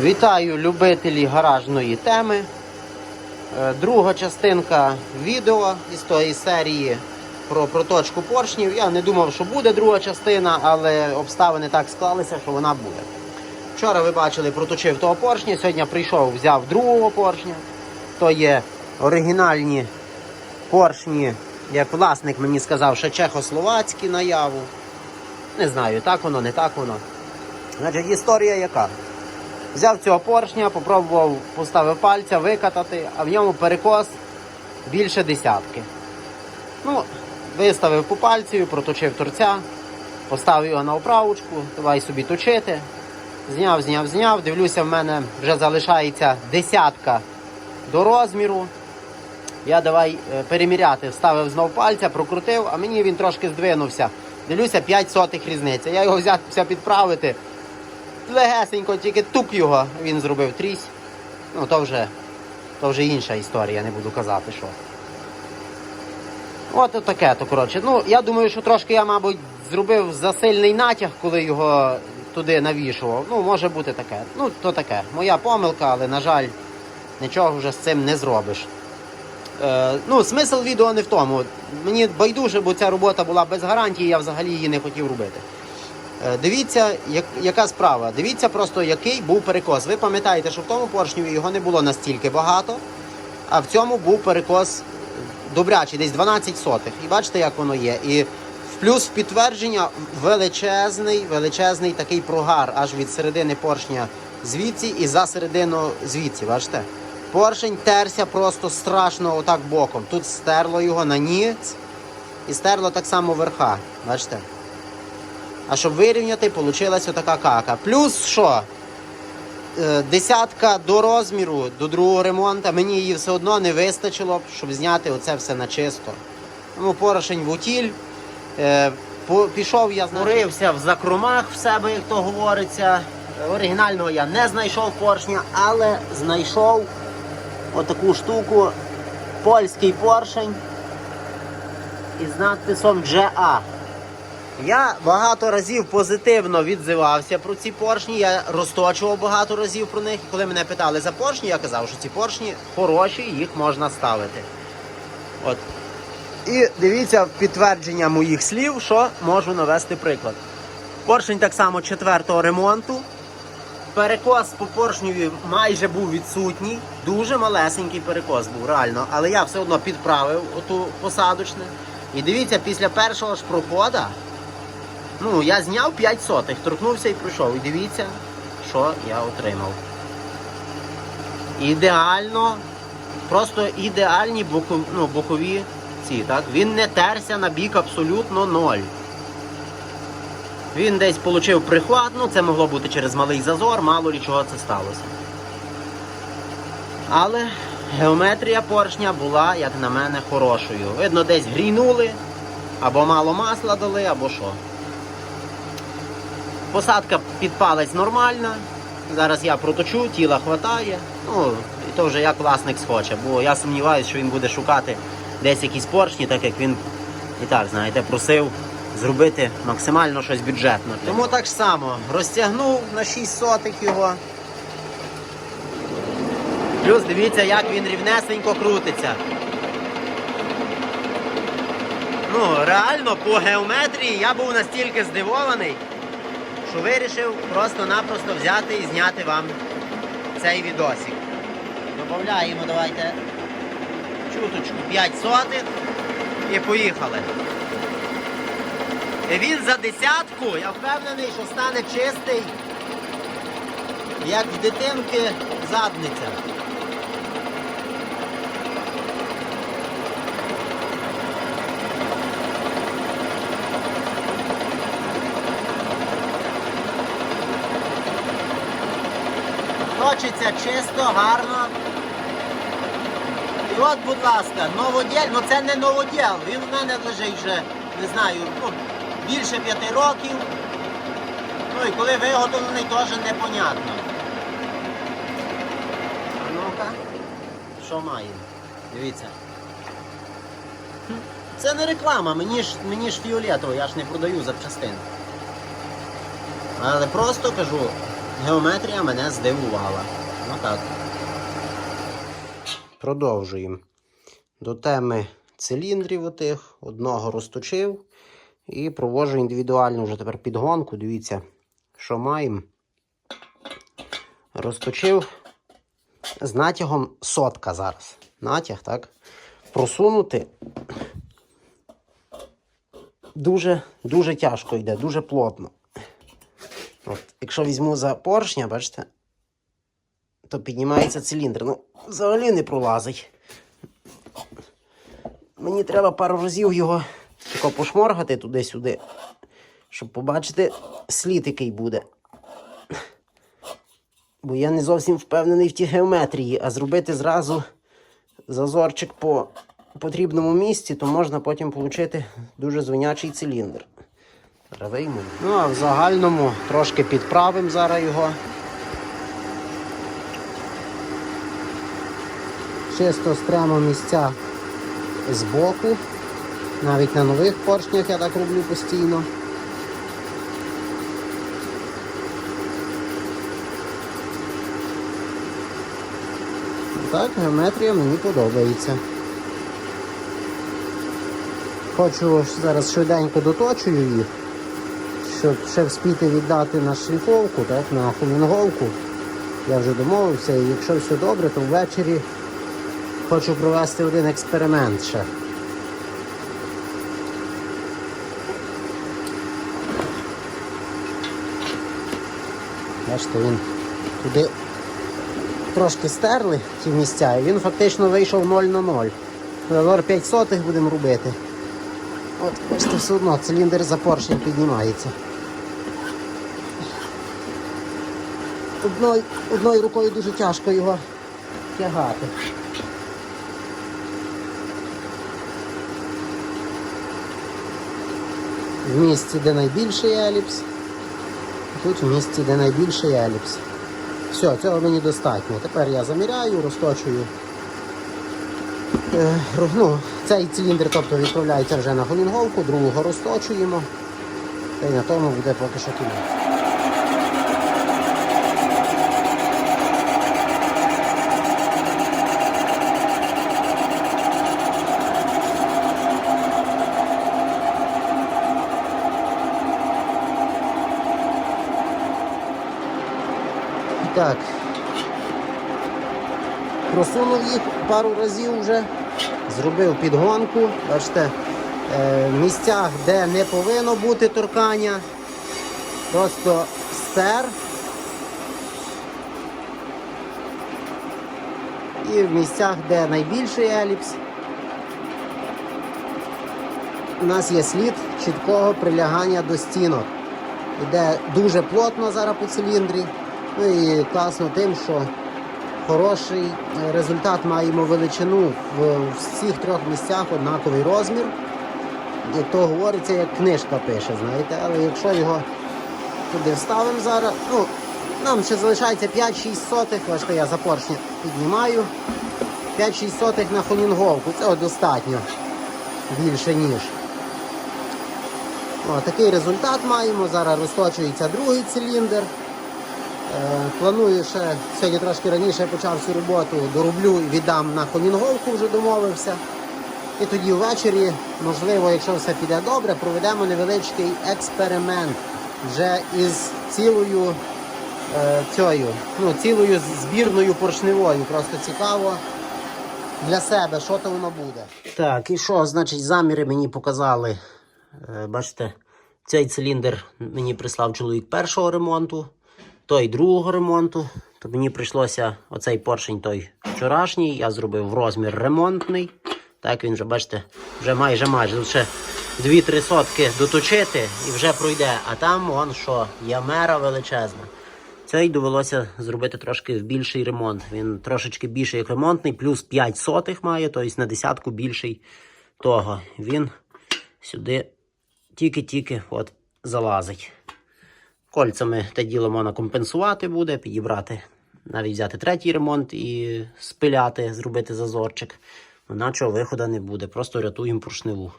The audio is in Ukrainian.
Вітаю любителі гаражної теми. Е, Друга частинка відео із тої серії про проточку поршнів. Я не думав, що буде друга частина, але обставини так склалися, що вона буде. Вчора ви бачили, проточив того поршня. Сьогодні прийшов, взяв другого поршня. То є оригінальні поршні, як власник мені сказав, що чехословацькі наяву. Не знаю, так воно, не так воно. Значить, історія яка? Взяв цього поршня, попробував, поставив пальця, викатати, а в ньому перекос більше десятки. Ну, виставив по пальцю, проточив торця, поставив його на оправочку, давай собі точити. Зняв, зняв, зняв. Дивлюся, в мене вже залишається десятка до розміру. Я давай е, переміряти, вставив знов пальця, прокрутив, а мені він трошки здвинувся. Дивлюся, 5 сотих різниця. Я його взявся підправити. Легесенько, тільки тук його він зробив трісь. Ну, то вже, то вже інша історія, не буду казати, що. От таке то, коротше. Ну, я думаю, що трошки я, мабуть, зробив засильний натяг, коли його туди навішував. Ну, може бути таке. Ну, то таке. Моя помилка, але, на жаль, нічого вже з цим не зробиш. Е, ну, смисл відео не в тому. Мені байдуже, бо ця робота була без гарантії, я взагалі її не хотів робити. Е, Дивіться, як, яка справа. Дивіться просто, який був перекос. Ви пам'ятаєте, що в тому поршню його не було настільки багато, а в цьому був перекос добрячий, десь 12 сотих. І бачите, як воно є. І в плюс в підтвердження величезний, величезний такий прогар аж від середини поршня звідси і за середину звідси. Бачите? Поршень терся просто страшно отак боком. Тут стерло його на ніц і стерло так само верха. Бачите? А щоб вирівняти, вийшла така кака. Плюс що? Е, Десятка до розміру, до другого ремонту, мені її все одно не вистачило, щоб зняти оце все на чисто. Тому порошень в утіль. Е, Пішов я, Порився в закромах в себе, як то говориться. Оригінального я не знайшов поршня, але знайшов отаку штуку. Польський поршень із надписом GA. Я багато разів позитивно відзивався про ці поршні. Я розточував багато разів про них. І коли мене питали за поршні, я казав, що ці поршні хороші, їх можна ставити. От. І дивіться підтвердження моїх слів, що можу навести приклад. Поршень так само четвертого ремонту. Перекос по поршневі майже був відсутній. Дуже малесенький перекос був, реально. Але я все одно підправив оту посадочне. І дивіться, після першого ж проходу, ну, я зняв 5 сотих, торкнувся і пройшов. І дивіться, що я отримав. Ідеально, просто ідеальні боку, ну, бокові ці, так? Він не терся на бік абсолютно ноль. Він десь отримав прихват, ну це могло бути через малий зазор, мало ли чого це сталося. Але геометрія поршня була, як на мене, хорошою. Видно, десь грійнули, або мало масла дали, або що. Посадка під палець нормальна. Зараз я проточу, тіла хватає. Ну, і то вже як власник схоче, бо я сумніваюся, що він буде шукати десь якісь поршні, так як він і так, знаєте, просив зробити максимально щось бюджетне. Тому так само розтягнув на 6 сотих його. Плюс дивіться, як він рівнесенько крутиться. Ну, реально, по геометрії я був настільки здивований, що вирішив просто-напросто взяти і зняти вам цей відосик. Додаємо, давайте чуточку 5 сотих і поїхали. І він за десятку, я впевнений, що стане чистий, як в дитинки задниця. Точиться чисто, гарно. І от, будь ласка, новодєл, ну це не новодєл, він в мене лежить вже, не знаю, ну, більше п'яти років. Ну і коли виготовлений, теж непонятно. А ну-ка, що маємо? Дивіться. Це не реклама, мені ж, мені ж фіолетово, я ж не продаю запчастин. Але просто кажу, геометрія мене здивувала. Ну так. Продовжуємо. До теми циліндрів отих. Одного розточив і проводжу індивідуальну вже тепер підгонку. Дивіться, що маємо. Розточив з натягом сотка зараз. Натяг, так? Просунути дуже, дуже тяжко йде, дуже плотно. От, якщо візьму за поршня, бачите, то піднімається циліндр. Ну, взагалі не пролазить. Мені треба пару разів його тако пошморгати туди-сюди, щоб побачити слід, який буде. Бо я не зовсім впевнений в тій геометрії, а зробити зразу зазорчик по потрібному місці, то можна потім отримати дуже звинячий циліндр. Зараз. Ну, а в загальному трошки підправимо зараз його. Чисто стремо місця збоку. Навіть на нових поршнях я так роблю постійно. Так, геометрія мені подобається. Хочу зараз швиденько доточую їх, щоб ще вспіти віддати на шліфовку, так, на фулінговку. Я вже домовився, і якщо все добре, то ввечері хочу провести один експеримент ще. Бачите, він туди трошки стерли ті місця, і він фактично вийшов 0 на 0. Лор 5 сотих будемо робити. От, бачите, все одно циліндр за поршнем піднімається. Одною, одною рукою дуже тяжко його тягати. В місці, де найбільший еліпс, тут в місці, де найбільший еліпс. Все, цього мені достатньо. Тепер я заміряю, розточую. Е, ну, цей циліндр тобто, відправляється вже на голінговку, другого розточуємо. Та й на тому буде поки що кінець. Так. Просунув їх пару разів вже, зробив підгонку. Бачите, е, в місцях, де не повинно бути торкання, просто стер. І в місцях, де найбільший еліпс, у нас є слід чіткого прилягання до стінок. Іде дуже плотно зараз по циліндрі. Ну і класно тим, що хороший е, результат маємо величину в всіх трьох місцях однаковий розмір. Як то говориться, як книжка пише, знаєте, але якщо його туди вставимо зараз, ну, нам ще залишається 5-6 сотих, бачите, я за поршня піднімаю. 5-6 сотих на холінговку, цього достатньо більше ніж. О, такий результат маємо. Зараз розточується другий циліндр. Е, Планую ще сьогодні трошки раніше почав цю роботу, дороблю і віддам на холінговку, вже домовився. І тоді ввечері, можливо, якщо все піде добре, проведемо невеличкий експеримент вже із цілою е, цією, ну, цілою збірною поршневою. Просто цікаво для себе, що то воно буде. Так, і що, значить, заміри мені показали. Е, Бачите, цей циліндр мені прислав чоловік першого ремонту, той другого ремонту. То мені прийшлося оцей поршень той вчорашній. Я зробив розмір ремонтний. Так він вже, бачите, вже майже майже. Тут ще 2-3 сотки доточити і вже пройде. А там вон що, ямера величезна. Цей довелося зробити трошки в більший ремонт. Він трошечки більший як ремонтний, плюс 5 сотих має, тобто на десятку більший того. Він сюди тільки-тільки от залазить. Кольцями те діло можна компенсувати буде, підібрати, навіть взяти третій ремонт і спиляти, зробити зазорчик. Іначого виходу не буде, просто рятуємо поршневу.